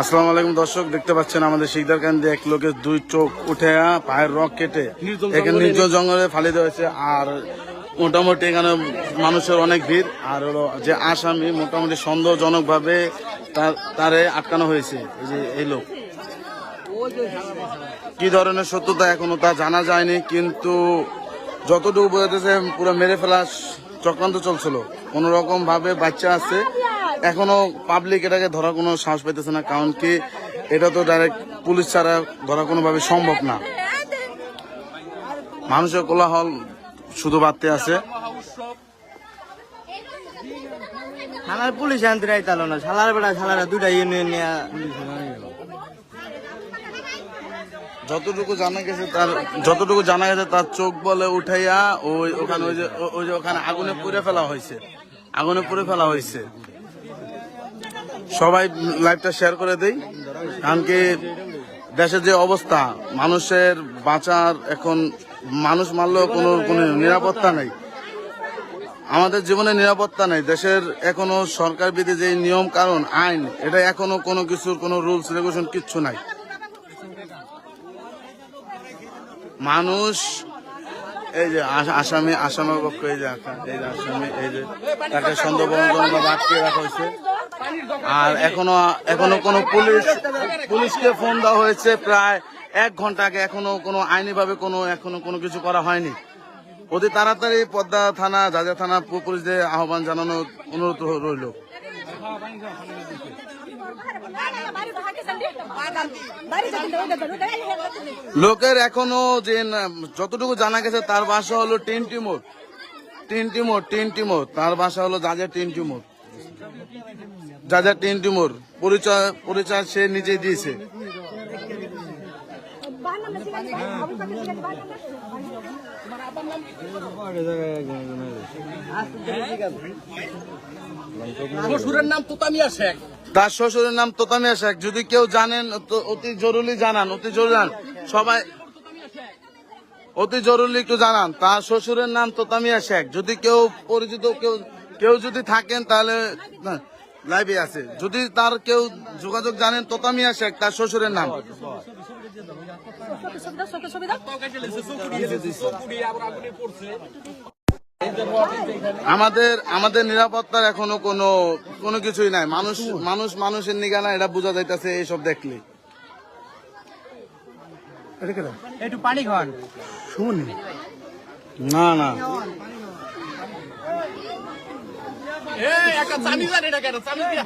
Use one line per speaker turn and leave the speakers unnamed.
আসসালামু আলাইকুম দর্শক দেখতে পাচ্ছেন আমাদের শিকদার কান্দি এক লোকের দুই চোখ উঠে পায়ের রক কেটে এখানে নির্জন জঙ্গলে ফালি দেওয়া হয়েছে। আর মোটামুটি এখানে মানুষের অনেক ভিড়। আর হলো যে আসামি মোটামুটি সন্দেহজনক ভাবে তারে আটকানো হয়েছে এই যে এই লোক। কি ধরনের সত্যতা এখনও তা জানা যায়নি কিন্তু যতটুকু বোঝাতেছে পুরো মেরে ফেলা চক্রান্ত চলছিল। কোন রকম ভাবে বাচ্চা আছে এখনও পাবলিক এটাকে ধরার কোনো সাহস পাইতেছে না কারণ কি এটা তো ডাইরেক্ট পুলিশ ছাড়া ধরা কোনোভাবে সম্ভব না। মানুষের কোলাহল শুধু বাড়তে আছে।
থানার পুলিশ আনতে রাইতালো না শালার বেড়া শালারা দুটা ইউনিয়ন নিয়ে
যতটুকু জানা গেছে তার যতটুকু জানা গেছে তার চোখ বলে উঠাইয়া ওই ওখানে ওই যে ওই যে ওখানে আগুনে পুড়ে ফেলা হয়েছে। আগুনে পুড়ে ফেলা হয়েছে। সবাই লাইভটা শেয়ার করে দেই। কারণ কি দেশের যে অবস্থা, মানুষের বাঁচার এখন মানুষ মারলেও কোনো কোনো নিরাপত্তা নেই। আমাদের জীবনে নিরাপত্তা নেই। দেশের এখনও সরকার বিধি যে নিয়ম, কারণ, আইন, এটা এখনও কোনো কিছুর, কোনো রুলস, রেগুলেশন কিচ্ছু নাই। মানুষ, এই যে আসামি, আসামের পক্ষ এই যে এই যে আসামি, এই যে তাকে সন্দেহজনক আটকে রাখা হয়েছে। আর এখনও এখনও কোনো পুলিশ, পুলিশকে ফোন দেওয়া হয়েছে প্রায় এক ঘণ্টা আগে। এখনও কোনো আইনি ভাবে কোনো, এখনও কোনো কিছু করা হয়নি। অতি তাড়াতাড়ি পদ্মা থানা, জাজা থানা পুলিশদের আহ্বান জানানো অনুরোধ রইল। লোকের এখনও যে যতটুকু জানা গেছে, তার বাসা হলো টিন টিমোর টিন টিমোর টিন টিমোর তার বাসা হলো জাজা টিন টিমোর জাজা টিন টিমোর পরিচয় পরিচয় সে নিজেই দিয়েছে।
শ্বশুরের নাম তোতামিয়া শেখ।
তার শ্বশুরের নাম তোতামিয়া শেখ। যদি কেউ জানেন অতি জরুরি জানান অতি জরুরি সবাই অতি জরুরি একটু জানান। তার শ্বশুরের নাম তোতামিয়া শেখ। যদি কেউ পরিচিত কেউ কেউ যদি থাকেন তাহলে লাইভে আছে। যদি তার কেউ যোগাযোগ জানেন তোতামিয়া শেখ তার শ্বশুরের নাম। আমাদের আমাদের নিরাপত্তার এখনও কোনো কোনো কিছুই নাই। মানুষ মানুষ মানুষের নিগানা এটা বোঝা যাইতেছে এইসব দেখলে।
একটু পানি খান।
না না।
এ একটা চামি জানি না কেন? চামি দিয়া।